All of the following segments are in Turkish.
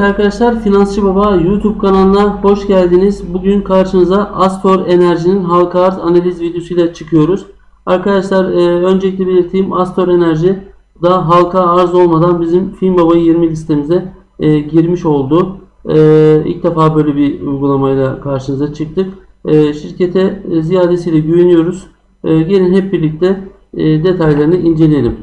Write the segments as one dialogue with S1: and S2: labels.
S1: Arkadaşlar Finansçı Baba YouTube kanalına hoş geldiniz. Bugün karşınıza Astor Enerji'nin halka arz analiz videosuyla çıkıyoruz. Arkadaşlar e, öncelikle belirteyim Astor Enerji daha halka arz olmadan bizim Film Baba 20 listemize e, girmiş oldu. E, ilk defa böyle bir uygulamayla karşınıza çıktık. E, şirkete e, ziyadesiyle güveniyoruz. E, gelin hep birlikte e, detaylarını inceleyelim.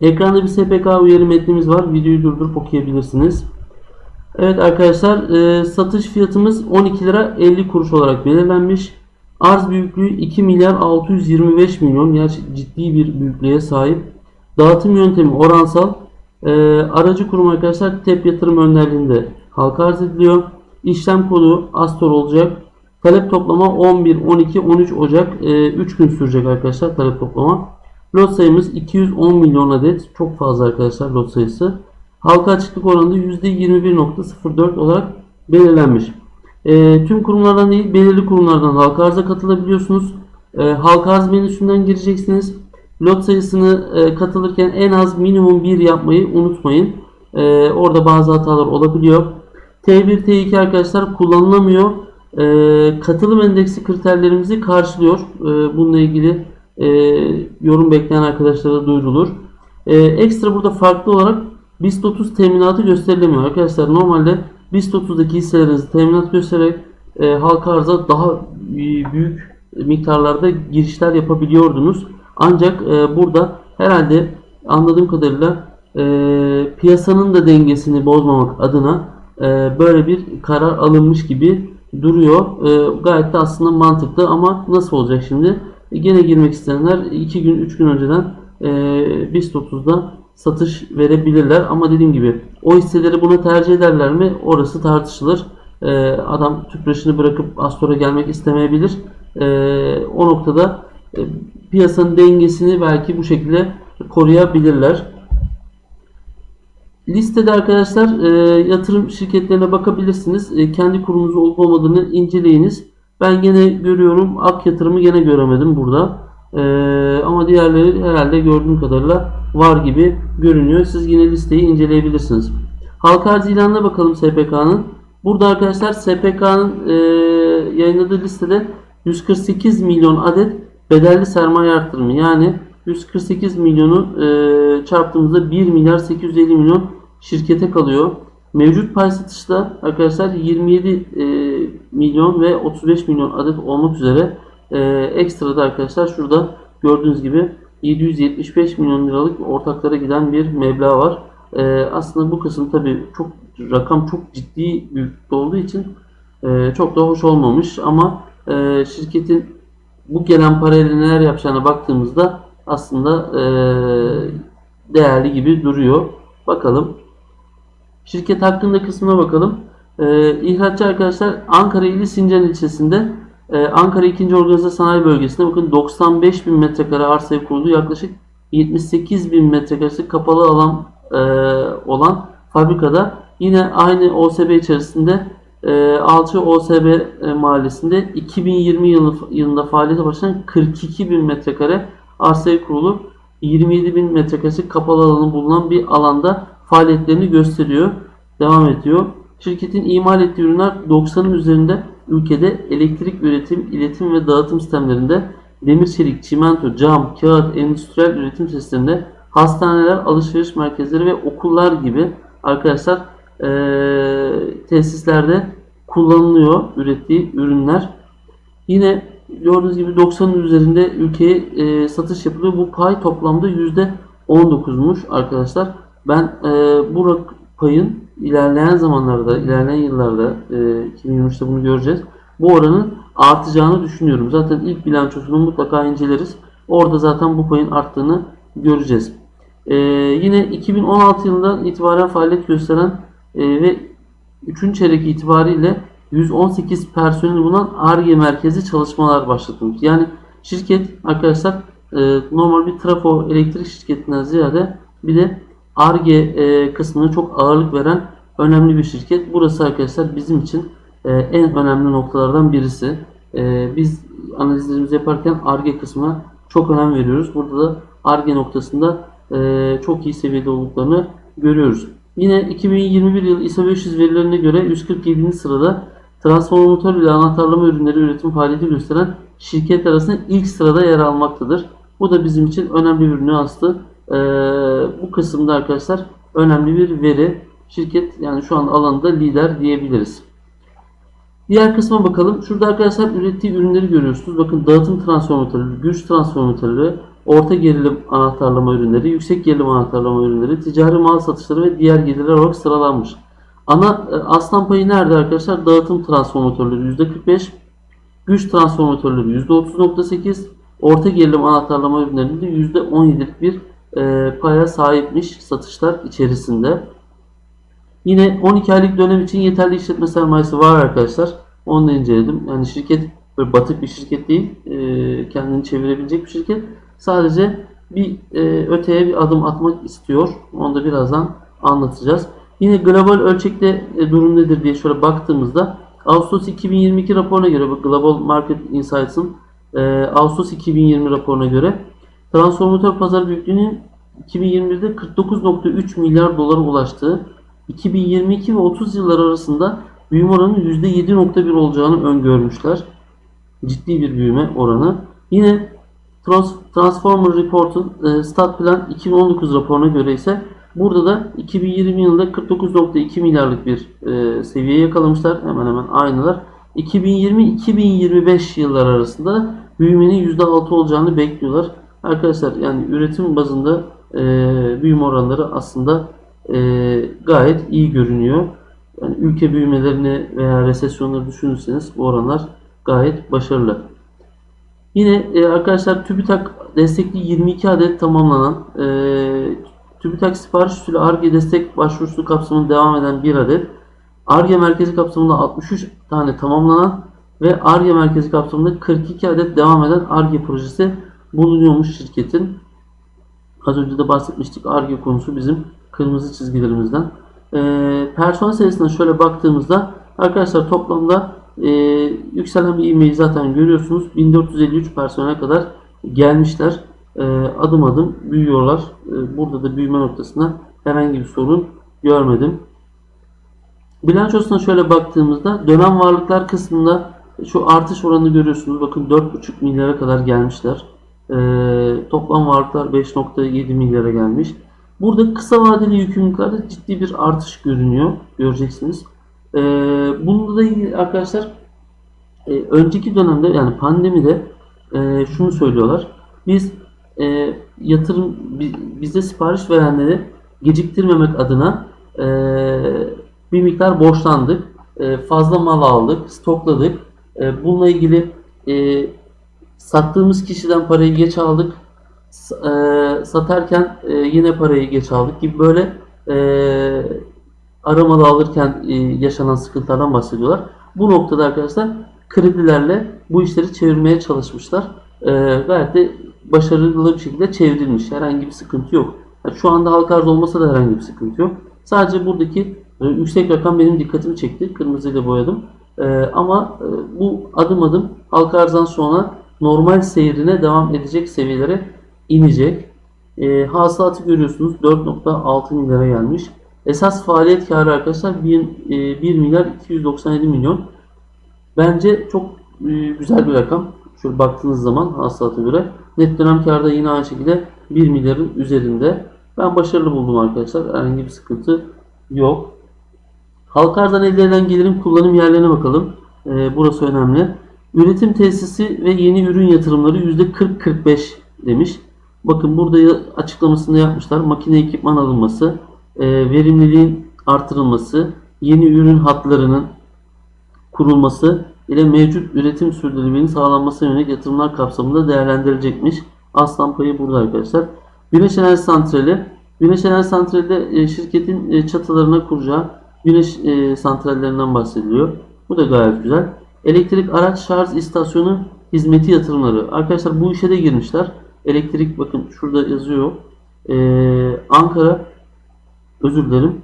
S1: Ekranda bir SPK uyarı metnimiz var. Videoyu durdurup okuyabilirsiniz. Evet arkadaşlar e, satış fiyatımız 12 lira 50 kuruş olarak belirlenmiş. Arz büyüklüğü 2 milyar 625 milyon. Gerçi ciddi bir büyüklüğe sahip. Dağıtım yöntemi oransal. E, aracı kurum arkadaşlar TEP yatırım önderliğinde halka arz ediliyor. İşlem kodu Astor olacak. Talep toplama 11, 12, 13 Ocak e, 3 gün sürecek arkadaşlar talep toplama. Lot sayımız 210 milyon adet. Çok fazla arkadaşlar lot sayısı. Halka açıklık oranı da %21.04 olarak belirlenmiş. E, tüm kurumlardan değil belirli kurumlardan halka arza katılabiliyorsunuz. E, halka arz menüsünden gireceksiniz. Lot sayısını e, katılırken en az minimum 1 yapmayı unutmayın. E, orada bazı hatalar olabiliyor. T1, T2 arkadaşlar kullanılamıyor. E, katılım endeksi kriterlerimizi karşılıyor. E, bununla ilgili e, yorum bekleyen arkadaşlara duyurulur. E, ekstra burada farklı olarak BIST 30 teminatı gösterilemiyor. Arkadaşlar normalde BIST 30'daki hisselerinizi teminat göstererek e, halka arza daha e, büyük miktarlarda girişler yapabiliyordunuz. Ancak e, burada herhalde anladığım kadarıyla e, piyasanın da dengesini bozmamak adına e, böyle bir karar alınmış gibi duruyor. E, gayet de aslında mantıklı ama nasıl olacak şimdi? E, gene girmek isteyenler 2 gün 3 gün önceden e, BIST 30'da satış verebilirler. Ama dediğim gibi o hisseleri buna tercih ederler mi? Orası tartışılır. Ee, adam tüpraşını bırakıp Astor'a gelmek istemeyebilir. Ee, o noktada e, piyasanın dengesini belki bu şekilde koruyabilirler. Listede arkadaşlar e, yatırım şirketlerine bakabilirsiniz. E, kendi kurumunuz olup olmadığını inceleyiniz. Ben gene görüyorum. Ak yatırımı gene göremedim burada. E, ama diğerleri herhalde gördüğüm kadarıyla var gibi görünüyor. Siz yine listeyi inceleyebilirsiniz. Halka arz ilanına bakalım SPK'nın. Burada arkadaşlar SPK'nın e, yayınladığı listede 148 milyon adet bedelli sermaye arttırımı yani 148 milyonu e, çarptığımızda 1 milyar 850 milyon şirkete kalıyor. Mevcut pay satışta arkadaşlar 27 e, milyon ve 35 milyon adet olmak üzere e, ekstra da arkadaşlar şurada gördüğünüz gibi 775 milyon liralık ortaklara giden bir meblağ var. Ee, aslında bu kısım tabi çok rakam çok ciddi büyüklükte olduğu için e, çok da hoş olmamış ama e, şirketin bu gelen parayla neler yapacağına baktığımızda aslında e, değerli gibi duruyor. Bakalım. Şirket hakkında kısmına bakalım. E, ihraççı arkadaşlar Ankara ili Sincan ilçesinde ee, Ankara 2. Organize Sanayi Bölgesi'nde bakın 95 bin metrekare arsaya kurulu yaklaşık 78 bin metrekaresi kapalı alan e, olan fabrikada yine aynı OSB içerisinde e, Alçı OSB e, mahallesinde 2020 yılı, yılında faaliyete başlayan 42 bin metrekare arsaya kurulu 27 bin metrekaresi kapalı alanı bulunan bir alanda faaliyetlerini gösteriyor. Devam ediyor. Şirketin imal ettiği ürünler 90'ın üzerinde ülkede elektrik üretim, iletim ve dağıtım sistemlerinde demir çelik, çimento, cam, kağıt, endüstriyel üretim sisteminde hastaneler, alışveriş merkezleri ve okullar gibi arkadaşlar e, tesislerde kullanılıyor ürettiği ürünler. Yine gördüğünüz gibi 90'ın üzerinde ülkeye e, satış yapılıyor. Bu pay toplamda %19'muş arkadaşlar. Ben e, bu payın ilerleyen zamanlarda, ilerleyen yıllarda e, 2023'te bunu göreceğiz. Bu oranın artacağını düşünüyorum. Zaten ilk bilançosunu mutlaka inceleriz. Orada zaten bu payın arttığını göreceğiz. E, yine 2016 yılından itibaren faaliyet gösteren e, ve 3. çeyrek itibariyle 118 personel bulunan ARGE merkezi çalışmalar başlatılmış. Yani şirket arkadaşlar e, normal bir trafo elektrik şirketinden ziyade bir de ARGE e, kısmına çok ağırlık veren önemli bir şirket. Burası arkadaşlar bizim için e, en önemli noktalardan birisi. E, biz analizlerimizi yaparken ARGE kısmına çok önem veriyoruz. Burada da ARGE noktasında e, çok iyi seviyede olduklarını görüyoruz. Yine 2021 yılı ISO 500 verilerine göre 147. sırada transformatör ile anahtarlama ürünleri üretim faaliyeti gösteren şirket arasında ilk sırada yer almaktadır. Bu da bizim için önemli bir nüanstı. Ee, bu kısımda arkadaşlar önemli bir veri. Şirket yani şu an alanda lider diyebiliriz. Diğer kısma bakalım. Şurada arkadaşlar ürettiği ürünleri görüyorsunuz. Bakın dağıtım transformatörleri, güç transformatörleri, orta gerilim anahtarlama ürünleri, yüksek gerilim anahtarlama ürünleri, ticari mal satışları ve diğer gelirler olarak sıralanmış. Ana e, aslan payı nerede arkadaşlar? Dağıtım transformatörleri %45, güç transformatörleri %30.8, orta gerilim anahtarlama ürünlerinde %17'lik bir e, paya sahipmiş satışlar içerisinde. Yine 12 aylık dönem için yeterli işletme sermayesi var arkadaşlar. Onu da inceledim. Yani şirket böyle batık bir şirket değil. E, kendini çevirebilecek bir şirket. Sadece bir e, öteye bir adım atmak istiyor. Onu da birazdan anlatacağız. Yine global ölçekte durum nedir diye şöyle baktığımızda Ağustos 2022 raporuna göre bu Global Market Insights'ın Ağustos 2020 raporuna göre transformatör pazar büyüklüğünün 2021'de 49.3 milyar dolara ulaştığı 2022 ve 30 yıllar arasında büyüme oranının %7.1 olacağını öngörmüşler. Ciddi bir büyüme oranı. Yine Trans Transformer Report'un e, Stat Plan 2019 raporuna göre ise burada da 2020 yılında 49.2 milyarlık bir e, seviyeye yakalamışlar. Hemen hemen aynılar. 2020-2025 yıllar arasında büyümenin %6 olacağını bekliyorlar. Arkadaşlar yani üretim bazında e, büyüme oranları aslında e, gayet iyi görünüyor. Yani ülke büyümelerini veya resesyonları düşünürseniz bu oranlar gayet başarılı. Yine e, arkadaşlar TÜBİTAK destekli 22 adet tamamlanan e, TÜBİTAK sipariş usulü ARGE destek başvurusu kapsamında devam eden bir adet ARGE merkezi kapsamında 63 tane tamamlanan ve ARGE merkezi kapsamında 42 adet devam eden ARGE projesi bulunuyormuş şirketin. Az önce de bahsetmiştik ARGE konusu bizim kırmızı çizgilerimizden. E, personel sayısına şöyle baktığımızda arkadaşlar toplamda e, yükselen bir ivmeyi zaten görüyorsunuz. 1453 personel kadar gelmişler. E, adım adım büyüyorlar. E, burada da büyüme noktasında herhangi bir sorun görmedim. Bilançosuna şöyle baktığımızda dönem varlıklar kısmında şu artış oranını görüyorsunuz. Bakın 4,5 milyara kadar gelmişler. E, toplam varlıklar 5,7 milyara gelmiş. Burada kısa vadeli yükümlülüklerde ciddi bir artış görünüyor. Göreceksiniz. E, bunda da arkadaşlar e, önceki dönemde yani pandemide e, şunu söylüyorlar. Biz e, yatırım bize sipariş verenleri geciktirmemek adına e, bir miktar borçlandık. E, fazla mal aldık, stokladık. E, bununla ilgili e, sattığımız kişiden parayı geç aldık. E, satarken e, yine parayı geç aldık gibi böyle e, aramalı alırken e, yaşanan sıkıntılardan bahsediyorlar. Bu noktada arkadaşlar kredilerle bu işleri çevirmeye çalışmışlar. E, gayet de başarılı bir şekilde çevrilmiş. Herhangi bir sıkıntı yok. Yani şu anda halka arz olmasa da herhangi bir sıkıntı yok. Sadece buradaki e, yüksek rakam benim dikkatimi çekti. Kırmızıyla boyadım. E, ama e, bu adım adım halka arzdan sonra normal seyrine devam edecek seviyelere inecek. E, hasılatı görüyorsunuz 4.6 milyara gelmiş. Esas faaliyet karı arkadaşlar 1, e, 1 milyar 297 milyon. Bence çok e, güzel bir rakam. Şöyle baktığınız zaman hasılata göre. Net dönem karda yine aynı şekilde 1 milyarın üzerinde. Ben başarılı buldum arkadaşlar. Herhangi bir sıkıntı yok. Halka arzdan elde edilen gelirin kullanım yerlerine bakalım. E, burası önemli. Üretim tesisi ve yeni ürün yatırımları %40-45 demiş. Bakın burada açıklamasında yapmışlar. Makine ekipman alınması, e, verimliliğin artırılması, yeni ürün hatlarının kurulması ile mevcut üretim sürdürülebilirliğinin sağlanması yönelik yatırımlar kapsamında değerlendirilecekmiş. Aslan payı burada arkadaşlar. Güneş enerji santrali. Güneş enerji santrali e, şirketin e, çatılarına kuracağı güneş santrallerinden bahsediliyor. Bu da gayet güzel. Elektrik araç şarj istasyonu hizmeti yatırımları. Arkadaşlar bu işe de girmişler. Elektrik bakın şurada yazıyor. Ee, Ankara özür dilerim.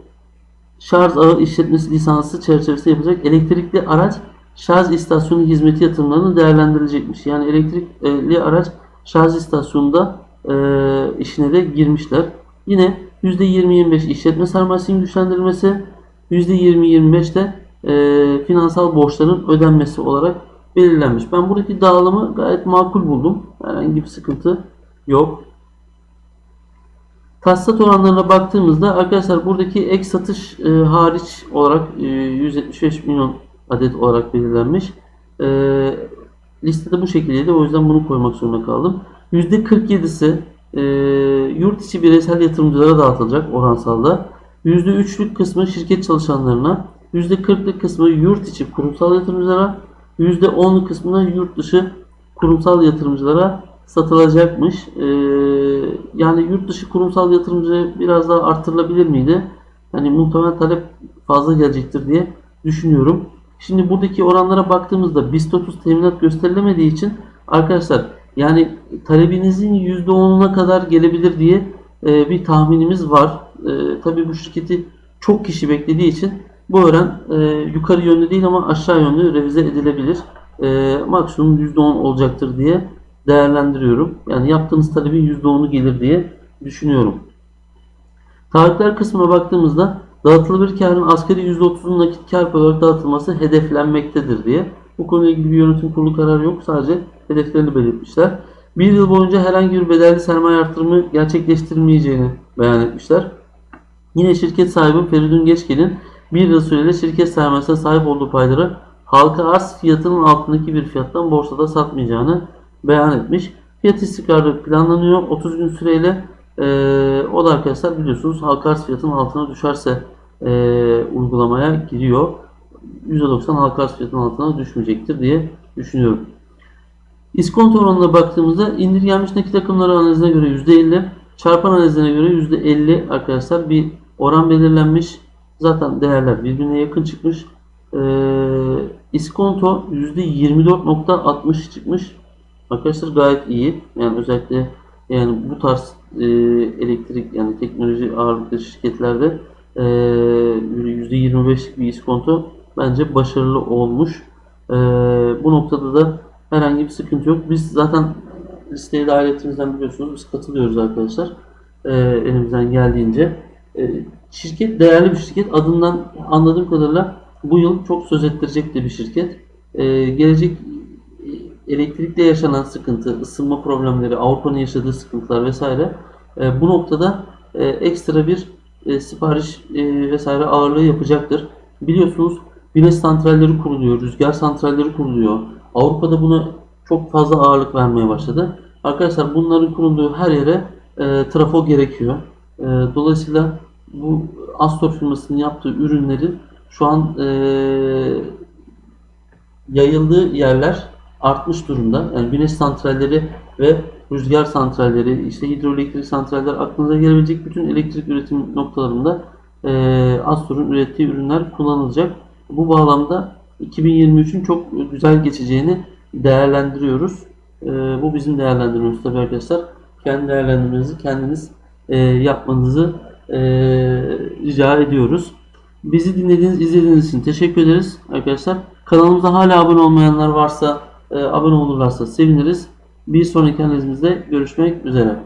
S1: Şarj ağı işletmesi lisansı çerçevesinde yapacak elektrikli araç şarj istasyonu hizmeti yatırımlarını değerlendirilecekmiş. Yani elektrikli araç şarj istasyonunda e, işine de girmişler. Yine %20-25 işletme sermayesinin güçlendirilmesi, %20-25 de e, finansal borçların ödenmesi olarak belirlenmiş. Ben buradaki dağılımı gayet makul buldum. Herhangi bir sıkıntı yok. Tahsisat oranlarına baktığımızda arkadaşlar buradaki ek satış e, hariç olarak e, 175 milyon adet olarak belirlenmiş. E, listede bu şekildeydi. O yüzden bunu koymak zorunda kaldım. %47'si e, yurt içi bireysel yatırımcılara dağıtılacak oransalda. %3'lük kısmı şirket çalışanlarına, %40'lık kısmı yurt içi kurumsal yatırımcılara, %10'luk kısmı yurt dışı kurumsal yatırımcılara satılacakmış. Ee, yani yurt dışı kurumsal yatırımcı biraz daha artırılabilir miydi? Hani muhtemelen talep fazla gelecektir diye düşünüyorum. Şimdi buradaki oranlara baktığımızda BIST 30 teminat gösterilemediği için arkadaşlar yani talebinizin %10'una kadar gelebilir diye e, bir tahminimiz var. E, tabii bu şirketi çok kişi beklediği için bu oran e, yukarı yönlü değil ama aşağı yönlü revize edilebilir. E, maksimum %10 olacaktır diye değerlendiriyorum. Yani yaptığınız talebin %10'u gelir diye düşünüyorum. Taahhütler kısmına baktığımızda dağıtılabilir karın asgari %30'un nakit kar olarak dağıtılması hedeflenmektedir diye. Bu konuyla ilgili bir yönetim kurulu kararı yok. Sadece hedeflerini belirtmişler. Bir yıl boyunca herhangi bir bedelli sermaye artırımı gerçekleştirilmeyeceğini beyan etmişler. Yine şirket sahibi Feridun Geçkel'in bir yıl süreyle şirket sermayesine sahip olduğu payları halka arz fiyatının altındaki bir fiyattan borsada satmayacağını beyan etmiş. Fiyat istikrarı planlanıyor 30 gün süreyle. Ee, o da arkadaşlar biliyorsunuz halka arz fiyatının altına düşerse e, uygulamaya giriyor. %90 halka arz fiyatının altına düşmeyecektir diye düşünüyorum. İskonto oranına baktığımızda indirgenmiş nakit akımları analizine göre %50, çarpan analizine göre %50 arkadaşlar bir oran belirlenmiş. Zaten değerler birbirine yakın çıkmış. Ee, iskonto %24.60 çıkmış. Arkadaşlar gayet iyi. Yani özellikle yani bu tarz e, elektrik yani teknoloji ağırlıklı şirketlerde e, %25'lik bir iskonto bence başarılı olmuş. E, bu noktada da herhangi bir sıkıntı yok. Biz zaten listeye dahil ettiğimizden biliyorsunuz biz katılıyoruz arkadaşlar. E, elimizden geldiğince. E, şirket değerli bir şirket. Adından anladığım kadarıyla bu yıl çok söz ettirecek de bir şirket. E, gelecek elektrikle yaşanan sıkıntı, ısınma problemleri, Avrupa'nın yaşadığı sıkıntılar vesaire e, bu noktada e, ekstra bir e, sipariş e, vesaire ağırlığı yapacaktır. Biliyorsunuz güneş santralleri kuruluyor, rüzgar santralleri kuruluyor. Avrupa'da buna çok fazla ağırlık vermeye başladı. Arkadaşlar bunların kurulduğu her yere e, trafo gerekiyor. E, dolayısıyla bu Astor firmasının yaptığı ürünlerin şu an e, yayıldığı yerler artmış durumda. Yani güneş santralleri ve rüzgar santralleri, işte hidroelektrik santraller aklınıza gelebilecek bütün elektrik üretim noktalarında e, Astor'un ürettiği ürünler kullanılacak. Bu bağlamda 2023'ün çok güzel geçeceğini değerlendiriyoruz. E, bu bizim değerlendirmemiz tabii arkadaşlar. Kendi değerlendirmenizi kendiniz e, yapmanızı e, rica ediyoruz. Bizi dinlediğiniz, izlediğiniz için teşekkür ederiz arkadaşlar. Kanalımıza hala abone olmayanlar varsa e, abone olurlarsa seviniriz. Bir sonraki analizimizde görüşmek üzere.